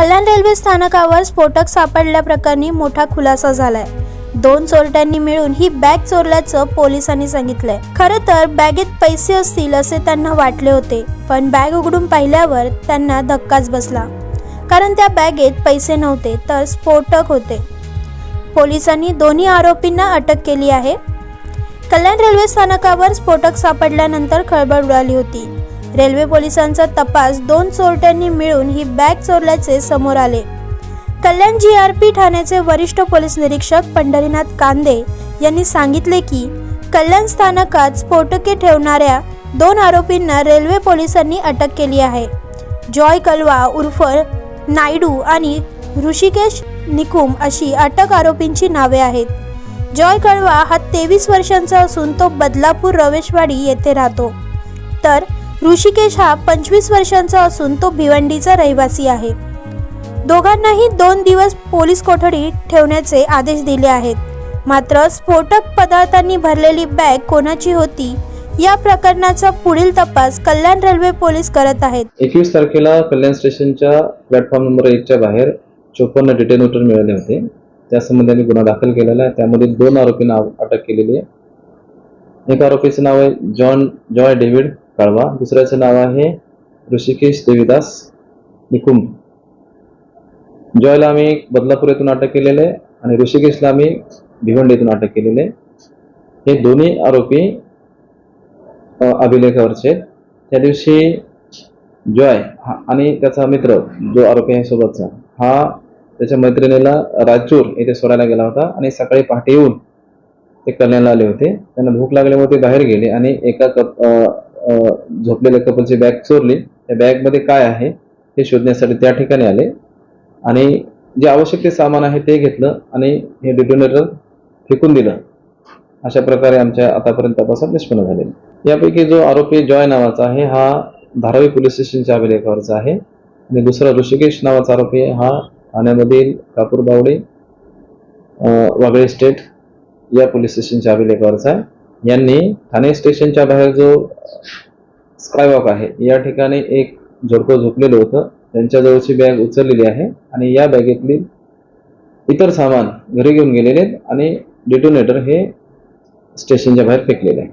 कल्याण railway स्थानकावर स्फोटक सापडल्याप्रकरणी मोठा खुलासा झालाय. दोन चोरट्यांनी मिळून ही बॅग चोरल्याचं पोलिसांनी सांगितलंय. खरं तर बॅगेत पैसे असतील असे त्यांना वाटले होते पण बॅग उघडून पाहिल्यावर त्यांना धक्काच बसला. कारण त्या बॅगेत पैसे नव्हते तर स्फोटक होते. पोलिसांनी दोन्ही आरोपींना अटक केली आहे. कल्याण रेल्वे स्थानकावर स्फोटक सापडल्यानंतर खळबळ उडाली होती. रेल्वे पोलिसांचा तपास दोन चोरट्यांनी मिळून ही बॅग चोरल्याचे समोर आले. कल्याण जी आर पी ठाण्याचे वरिष्ठ पोलीस निरीक्षक पंढरीनाथ कांदे यांनी सांगितले की कल्याण स्थानकात स्फोटके ठेवणाऱ्या दोन आरोपींना रेल्वे पोलिसांनी अटक केली आहे. जॉय कलवा उर्फ नायडू आणि ऋषिकेश निकुम अशी अटक आरोपींची नावे आहेत. जॉय कळवा हा तेवीस वर्षांचा असून तो बदलापूर रवेशवाडी येथे राहतो. तर ऋषिकेश हा पंचवीस वर्षांचा असून तो भिवंडीचा रहिवासी आहे. दोघांनाही दोन दिवस पोलीस कोठडीत ठेवण्याचे आदेश दिले आहेत. मात्र स्फोटक पदार्थांनी भरलेली बॅग कोणाची होती या प्रकरणाचा पुढील तपास कल्याण रेल्वे पोलीस करत आहेत. एकवीस तारखेला कल्याण स्टेशनच्या प्लॅटफॉर्म नंबर एकच्या बाहेर चोपन्न डिटेनोटर मिळाले होते. त्या संबंधाने गुन्हा दाखल केलेला आहे. त्यामध्ये दोन आरोपींना अटक केलेली आहे. एक आरोपीचं नाव आहे जॉन जॉय डेव्हिड कळवा. दुसऱ्याचं नाव आहे ऋषिकेश देवीदास निकुंभ. जॉयला आम्ही बदलापूर येथून अटक केलेले आणि ऋषिकेशला आम्ही भिवंडी येथून अटक केलेले. हे दोन्ही आरोपी अभिलेखावरचे. त्या दिवशी जॉय हा आणि त्याचा मित्र जो आरोपी आहे सोबतचा हा त्याच्या मैत्रिणीला राजूर येथे सोडायला गेला होता आणि सकाळी पहाटे येऊन ते कल्याणला आले होते. त्यांना भूक लागल्यामुळे ते बाहेर गेले आणि एका कप झोपलेल्या कपलची बॅग चोरली. त्या बॅगमध्ये काय आहे हे शोधण्यासाठी त्या ठिकाणी आले. आणि जे आवश्यक ते सामान आहे ते घेतलं आणि हे डिटोनेटर फेकून दिलं. अशा प्रकारे आमच्या आतापर्यंत तपासात निष्पन्न झाले. यापैकी जो आरोपी जॉय नावाचा आहे हा धारावी पोलीस स्टेशनच्या अभिलेखावरचा आहे. आणि दुसरा ऋषिकेश नावाचा आरोपी हा ठाण्यामधील कापूरबावडे बावडे वागळे स्टेट या पोलीस स्टेशनच्या अभिलेखावरचा आहे. यांनी ठाणे स्टेशनच्या बाहेर जो स्कायवॉक आहे या ठिकाणी एक जोडपं झोपलेलं होतं. त्यांच्याजवळची बॅग उचललेली आहे आणि या बॅगेतली इतर सामान घरी घेऊन गेलेले आहेत आणि डिटोनेटर हे स्टेशनच्या बाहेर फेकलेले आहे